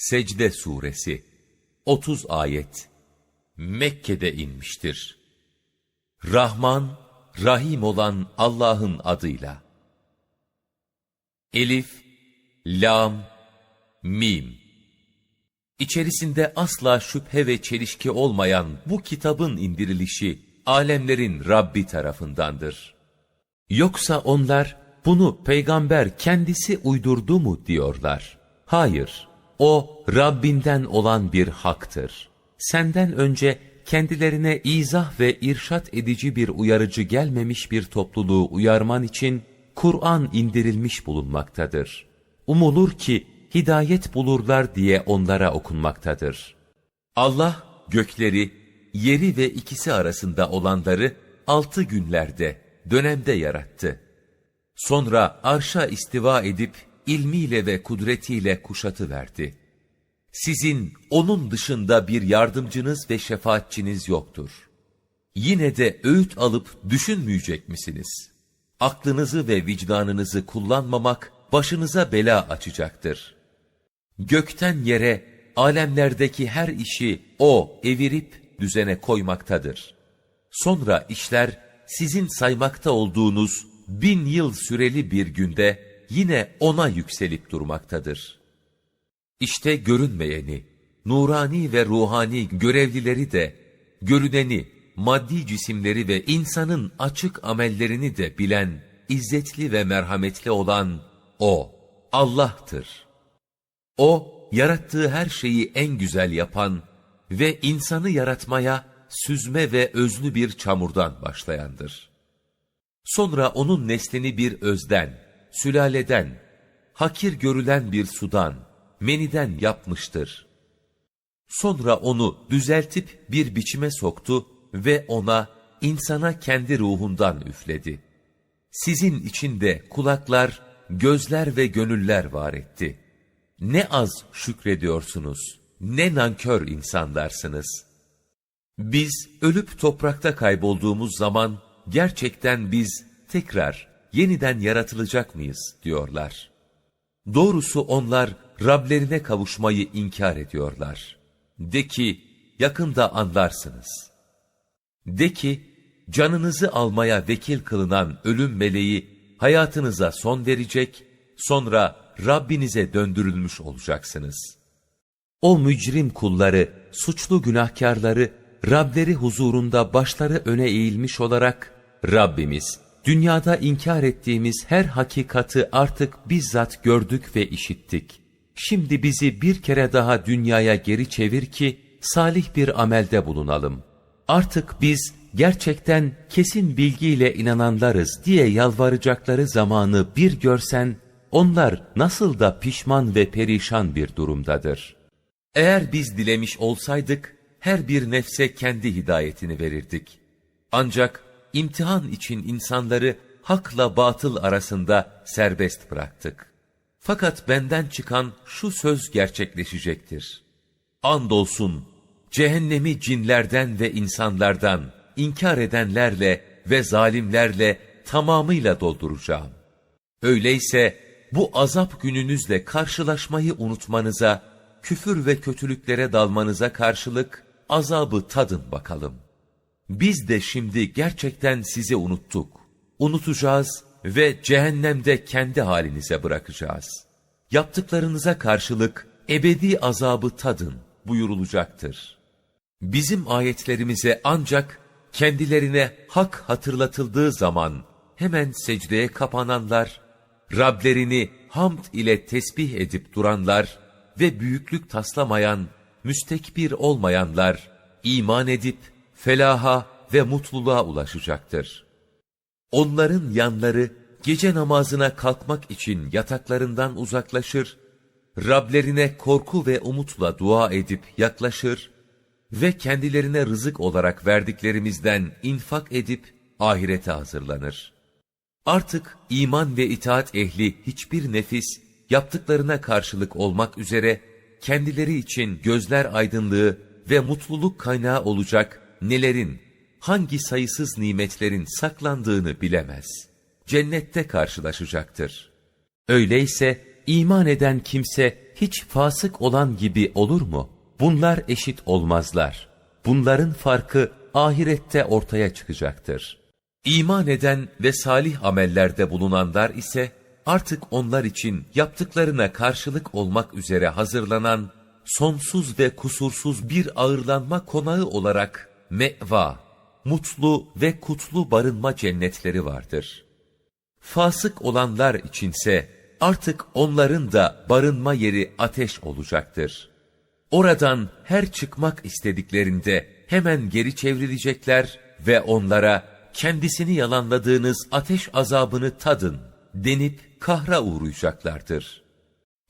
Secde Suresi 30 ayet Mekke'de inmiştir. Rahman, Rahim olan Allah'ın adıyla. Elif, Lam, Mim. İçerisinde asla şüphe ve çelişki olmayan bu kitabın indirilişi alemlerin Rabbi tarafındandır. Yoksa onlar bunu peygamber kendisi uydurdu mu diyorlar. Hayır, o Rabbinden olan bir haktır. Senden önce kendilerine izah ve irşat edici bir uyarıcı gelmemiş bir topluluğu uyarman için Kur'an indirilmiş bulunmaktadır. Umulur ki hidayet bulurlar diye onlara okunmaktadır. Allah gökleri, yeri ve ikisi arasında olanları altı günlerde, dönemde yarattı. Sonra arşa istiva edip ilmiyle ve kudretiyle kuşatı verdi. Sizin onun dışında bir yardımcınız ve şefaatçiniz yoktur. Yine de öğüt alıp düşünmeyecek misiniz? Aklınızı ve vicdanınızı kullanmamak başınıza bela açacaktır. Gökten yere, alemlerdeki her işi O evirip düzene koymaktadır. Sonra işler sizin saymakta olduğunuz bin yıl süreli bir günde yine O'na yükselip durmaktadır. İşte görünmeyeni, nurani ve ruhani görevlileri de, görüneni, maddi cisimleri ve insanın açık amellerini de bilen, izzetli ve merhametli olan O, Allah'tır. O, yarattığı her şeyi en güzel yapan ve insanı yaratmaya süzme ve özlü bir çamurdan başlayandır. Sonra onun neslini bir özden, sülaleden, hakir görülen bir sudan, meniden yapmıştır. Sonra onu düzeltip bir biçime soktu ve ona insana kendi ruhundan üfledi. Sizin içinde kulaklar, gözler ve gönüller var etti. Ne az şükrediyorsunuz, ne nankör insanlarsınız. Biz ölüp toprakta kaybolduğumuz zaman gerçekten biz tekrar yeniden yaratılacak mıyız diyorlar. Doğrusu onlar Rablerine kavuşmayı inkar ediyorlar. De ki yakında anlarsınız. De ki canınızı almaya vekil kılınan ölüm meleği hayatınıza son verecek, sonra Rabbinize döndürülmüş olacaksınız. O mücrim kulları, suçlu günahkarları, Rableri huzurunda başları öne eğilmiş olarak, Rabbimiz, dünyada inkar ettiğimiz her hakikati artık bizzat gördük ve işittik. Şimdi bizi bir kere daha dünyaya geri çevir ki, salih bir amelde bulunalım. Artık biz gerçekten kesin bilgiyle inananlarız diye yalvaracakları zamanı bir görsen, onlar nasıl da pişman ve perişan bir durumdadır. Eğer biz dilemiş olsaydık, her bir nefse kendi hidayetini verirdik. Ancak imtihan için insanları hakla batıl arasında serbest bıraktık. Fakat benden çıkan şu söz gerçekleşecektir. Andolsun cehennemi cinlerden ve insanlardan inkar edenlerle ve zalimlerle tamamıyla dolduracağım. Öyleyse bu azap gününüzle karşılaşmayı unutmanıza, küfür ve kötülüklere dalmanıza karşılık azabı tadın bakalım. Biz de şimdi gerçekten sizi unuttuk. Unutacağız ve cehennemde kendi halinize bırakacağız. Yaptıklarınıza karşılık ebedi azabı tadın buyurulacaktır. Bizim ayetlerimize ancak kendilerine hak hatırlatıldığı zaman hemen secdeye kapananlar, Rablerini hamd ile tesbih edip duranlar ve büyüklük taslamayan, müstekbir olmayanlar, iman edip felaha ve mutluluğa ulaşacaktır. Onların yanları gece namazına kalkmak için yataklarından uzaklaşır, Rablerine korku ve umutla dua edip yaklaşır ve kendilerine rızık olarak verdiklerimizden infak edip ahirete hazırlanır. Artık iman ve itaat ehli hiçbir nefis yaptıklarına karşılık olmak üzere kendileri için gözler aydınlığı ve mutluluk kaynağı olacak nelerin, hangi sayısız nimetlerin saklandığını bilemez. Cennette karşılaşacaktır. Öyleyse iman eden kimse hiç fasık olan gibi olur mu? Bunlar eşit olmazlar. Bunların farkı ahirette ortaya çıkacaktır. İman eden ve salih amellerde bulunanlar ise artık onlar için yaptıklarına karşılık olmak üzere hazırlanan sonsuz ve kusursuz bir ağırlanma konağı olarak meva, mutlu ve kutlu barınma cennetleri vardır. Fasık olanlar içinse artık onların da barınma yeri ateş olacaktır. Oradan her çıkmak istediklerinde hemen geri çevrilecekler ve onlara kendisini yalanladığınız ateş azabını tadın denip kahra uğrayacaklardır.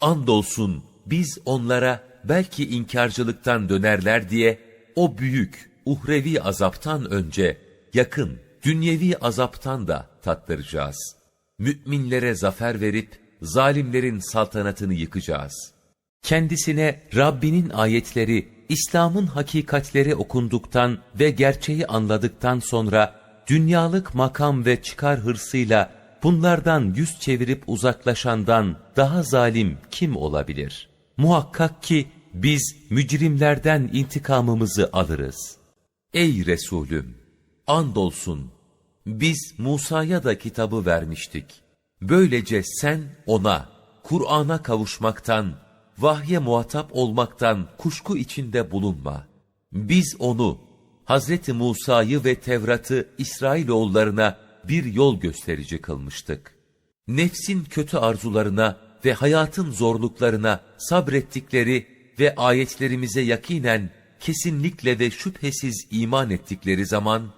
Andolsun biz onlara belki inkarcılıktan dönerler diye o büyük uhrevi azaptan önce yakın dünyevi azaptan da tattıracağız. Müminlere zafer verip zalimlerin saltanatını yıkacağız. Kendisine Rabbinin ayetleri, İslam'ın hakikatleri okunduktan ve gerçeği anladıktan sonra dünyalık makam ve çıkar hırsıyla bunlardan yüz çevirip uzaklaşandan daha zalim kim olabilir? Muhakkak ki biz mücrimlerden intikamımızı alırız. Ey Resulüm! Andolsun, biz Musa'ya da kitabı vermiştik. Böylece sen ona, Kur'an'a kavuşmaktan, vahye muhatap olmaktan kuşku içinde bulunma. Biz onu, Hazreti Musa'yı ve Tevrat'ı İsrailoğullarına bir yol gösterici kılmıştık. Nefsin kötü arzularına ve hayatın zorluklarına sabrettikleri ve ayetlerimize yakinen kesinlikle ve şüphesiz iman ettikleri zaman,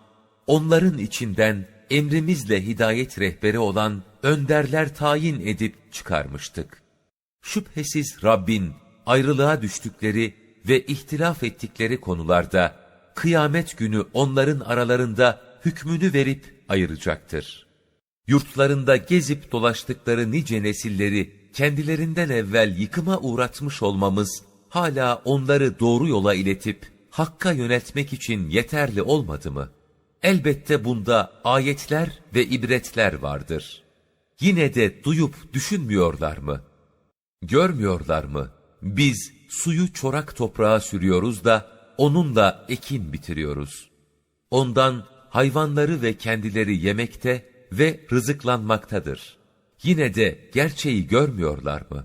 onların içinden emrimizle hidayet rehberi olan önderler tayin edip çıkarmıştık. Şüphesiz Rabbin ayrılığa düştükleri ve ihtilaf ettikleri konularda kıyamet günü onların aralarında hükmünü verip ayıracaktır. Yurtlarında gezip dolaştıkları nice nesilleri kendilerinden evvel yıkıma uğratmış olmamız hala onları doğru yola iletip hakka yöneltmek için yeterli olmadı mı? Elbette bunda ayetler ve ibretler vardır. Yine de duyup düşünmüyorlar mı? Görmüyorlar mı? Biz suyu çorak toprağa sürüyoruz da onunla ekin bitiriyoruz. Ondan hayvanları ve kendileri yemekte ve rızıklanmaktadır. Yine de gerçeği görmüyorlar mı?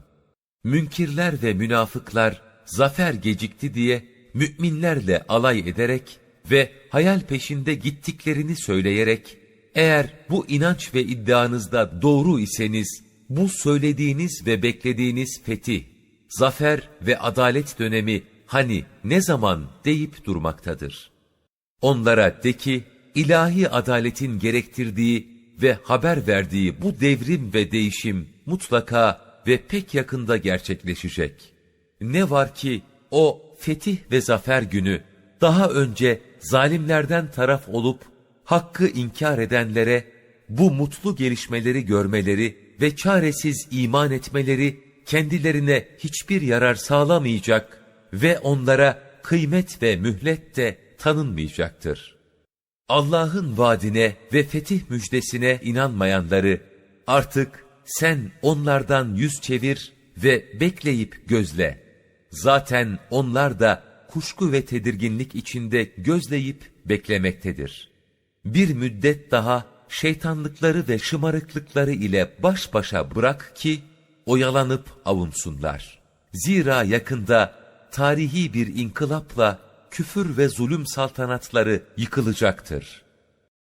Münkirler ve münafıklar zafer gecikti diye müminlerle alay ederek ve hayal peşinde gittiklerini söyleyerek, eğer bu inanç ve iddianızda doğru iseniz, bu söylediğiniz ve beklediğiniz fetih, zafer ve adalet dönemi hani ne zaman deyip durmaktadır. Onlara de ki, ilahi adaletin gerektirdiği ve haber verdiği bu devrim ve değişim mutlaka ve pek yakında gerçekleşecek. Ne var ki o fetih ve zafer günü daha önce zalimlerden taraf olup hakkı inkar edenlere bu mutlu gelişmeleri görmeleri ve çaresiz iman etmeleri kendilerine hiçbir yarar sağlamayacak ve onlara kıymet ve mühlet de tanınmayacaktır. Allah'ın vaadine ve fetih müjdesine inanmayanları artık sen onlardan yüz çevir ve bekleyip gözle. Zaten onlar da kuşku ve tedirginlik içinde gözleyip beklemektedir. Bir müddet daha şeytanlıkları ve şımarıklıkları ile baş başa bırak ki oyalanıp avunsunlar. Zira yakında tarihi bir inkılapla küfür ve zulüm saltanatları yıkılacaktır.